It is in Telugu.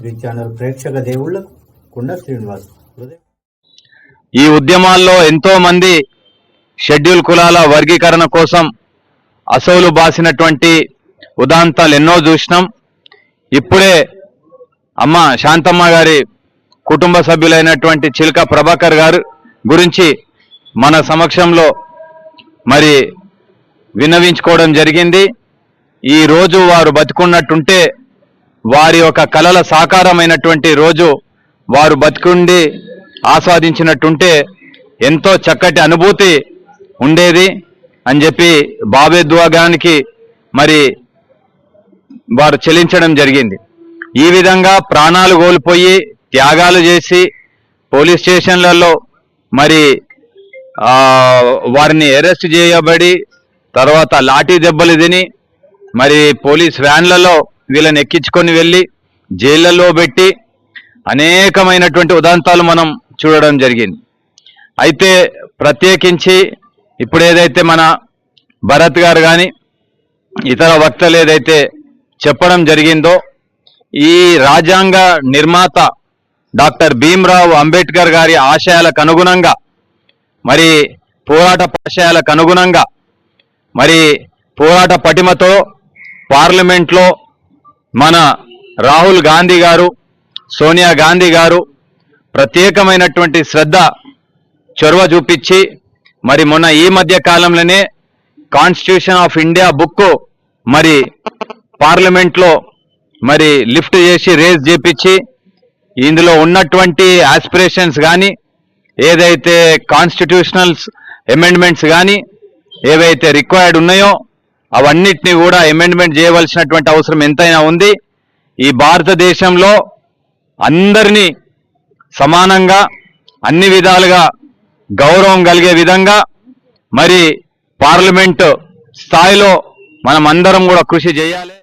త్రీ ఛానల్ ప్రేక్షక దేవుళ్ళకు కుండ శ్రీనివాస్ ఈ ఉద్యమాల్లో ఎంతో మంది షెడ్యూల్ కులాల వర్గీకరణ కోసం అసౌలు బాసినటువంటి ఉదాంతాలు ఎన్నో చూసినాం. ఇప్పుడే అమ్మ శాంతమ్మ గారి కుటుంబ సభ్యులైనటువంటి చిలక ప్రభాకర్ గారు గురించి మన సమక్షంలో మరి విన్నవించుకోవడం జరిగింది. ఈ రోజు వారు బతుకున్నట్టుంటే వారి యొక్క కళల సాకారమైనటువంటి రోజు వారు బతికుండి ఆస్వాదించినట్టుంటే ఎంతో చక్కటి అనుభూతి ఉండేది అని చెప్పి బాబేద్వాగానికి మరి వారు చెల్లించడం జరిగింది. ఈ విధంగా ప్రాణాలు కోల్పోయి త్యాగాలు చేసి పోలీస్ స్టేషన్లలో మరి వారిని అరెస్ట్ చేయబడి తర్వాత లాఠీ దెబ్బలు తిని మరి పోలీస్ వ్యాన్లలో వీళ్ళని ఎక్కించుకొని వెళ్ళి జైళ్ళలో పెట్టి అనేకమైనటువంటి ఉదాంతాలు మనం చూడడం జరిగింది. అయితే ప్రత్యేకించి ఇప్పుడు ఏదైతే మన భరత్ గారు కానీ ఇతర వక్తలు ఏదైతే చెప్పడం జరిగిందో ఈ రాజ్యాంగ నిర్మాత డాక్టర్ భీమ్రావు అంబేద్కర్ గారి ఆశయాలకు అనుగుణంగా మరి పోరాట ఆశయాలకు అనుగుణంగా మరి పోరాట పటిమతో పార్లమెంట్లో మన రాహుల్ గాంధీ గారు సోనియా గాంధీ గారు ప్రత్యేకమైనటువంటి శ్రద్ధ చొరవ చూపించి మరి మొన్న ఈ మధ్య కాలంలోనే కాన్స్టిట్యూషన్ ఆఫ్ ఇండియా బుక్ మరి పార్లమెంట్లో మరి లిఫ్ట్ చేసి రేజ్ చేపించి ఇందులో ఉన్నటువంటి ఆస్పిరేషన్స్ కానీ ఏదైతే కాన్స్టిట్యూషనల్స్ అమెండ్మెంట్స్ కానీ ఏవైతే రిక్వైర్డ్ ఉన్నాయో అవన్నిటిని కూడా అమెండ్మెంట్ చేయవలసినటువంటి అవసరం ఎంతైనా ఉంది. ఈ భారతదేశంలో అందరినీ సమానంగా అన్ని విధాలుగా గౌరవం కలిగే విధంగా మరి పార్లమెంట్ స్థాయిలో మనం అందరం కూడా కృషి చేయాలి.